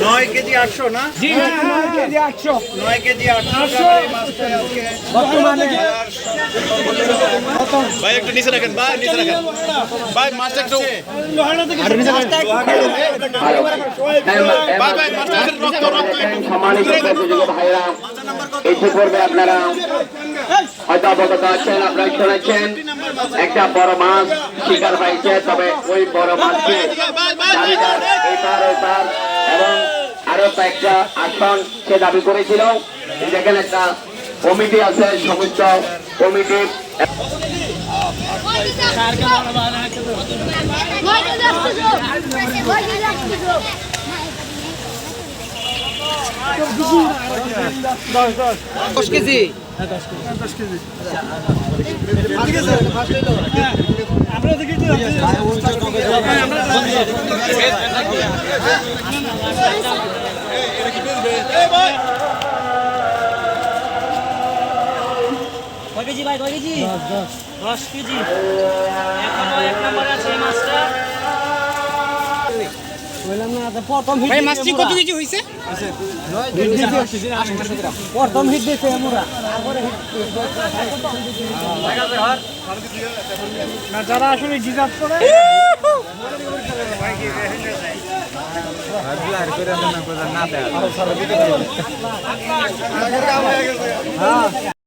নয় কেজি আটশো না জি নয় কেজি আটশো নয় কেজি আটশো আটশো। এই মাছটা বর্তমানে ভাই একটু নিচে রাখেন ভাই নিচে রাখেন ভাই মাছটা একটু ভাই ভাই মাছটা একটু রক্ত রক্ত একটু সম্মানিত প্রতিযোগী ভাইরা ইতিপূর্বে আপনারা হয়তো অবগত আছেন আপনারা শুনেছেন একটা বড় মাছ শিকার পাইছে তবে ওই বড় মাছকে দাবিদার এপার ওপার এবং আরও কয়েকটা আসন সে দাবি করেছিল। যেখানে একটা কমিটি আছে সমস্ত কমিটি দশ কেজি? কয় কেজি ভাই কয় কেজি? দশ কেজি। এখনও এক নম্বর আছে এই মাছটা। মাছটি কত কেজি হয়েছে প্রথম হিট দিয়েছে আমরা যারা আসলে ডিজার্ভ করে না